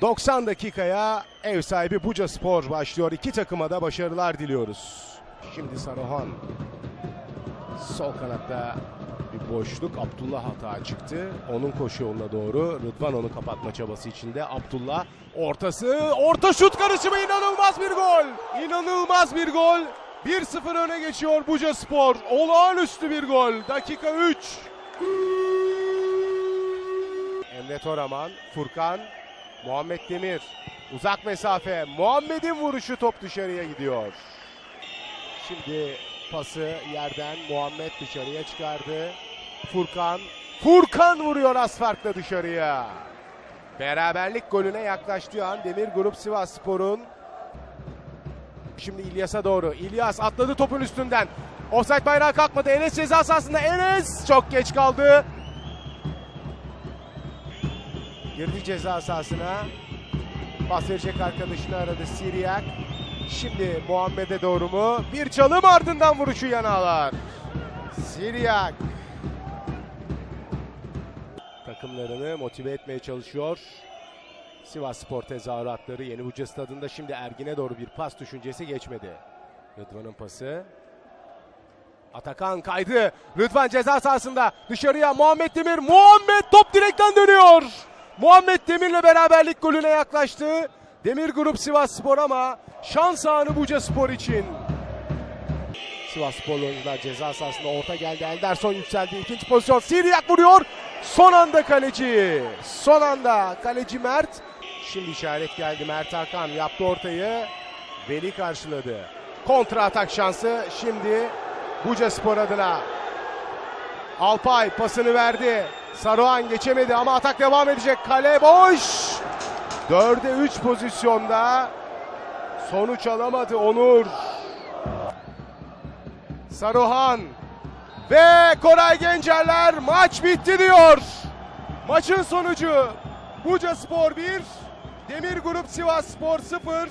90 dakikaya ev sahibi Buca Spor başlıyor. İki takıma da başarılar diliyoruz. Şimdi Saruhan. Sol kanatta bir boşluk. Abdullah hata çıktı. Onun koşu yoluna doğru. Rıdvan onu kapatma çabası içinde. Abdullah ortası. Orta şut karışımı inanılmaz bir gol. İnanılmaz bir gol. 1-0 öne geçiyor Buca Spor. Olağanüstü bir gol. Dakika 3. Emre Toraman, Furkan, Muhammed Demir. Uzak mesafe. Muhammed'in vuruşu top dışarıya gidiyor. Şimdi pası yerden Muhammed dışarıya çıkardı. Furkan. Furkan vuruyor az farkla dışarıya. Beraberlik golüne yaklaştığı an Demir Grup Sivas Spor'un Şimdi İlyas'a doğru. İlyas atladı topun üstünden. Offside bayrağı kalkmadı. Enes ceza sahasında. Enes çok geç kaldı. Girdi ceza sahasına. Pas verecek arkadaşını aradı Siriyak. Şimdi Muhammed'e doğru mu? Bir çalım ardından vuruşu yanalar. Siriyak. Takımlarını motive etmeye çalışıyor. Sivas Spor tezahüratları Yeni Buca Stadı'nda şimdi Ergin'e doğru bir pas düşüncesi geçmedi. Rıdvan'ın pası. Atakan kaydı. Rıdvan ceza sahasında dışarıya Muhammed Demir. Muhammed top direkten dönüyor. Muhammed Demir'le beraberlik golüne yaklaştı. Demir Grup Sivas Spor ama şans anı Buca Spor için. Sivas Sporlu oyuncular ceza sahasında orta geldi. Elderson yükseldi. İkinci pozisyon. Siriyak vuruyor. Son anda kaleci. Son anda kaleci Mert. Şimdi işaret geldi. Mert Hakan yaptı ortayı. Veli karşıladı. Kontra atak şansı şimdi Buca Spor adına. Alpay pasını verdi. Saruhan geçemedi ama atak devam edecek. Kale boş. 4'e 3 pozisyonda. Sonuç alamadı Onur. Saruhan ve Koray Gencerler maç bitti diyor. Maçın sonucu Buca Spor 1, Demir Grup Sivas Spor 0.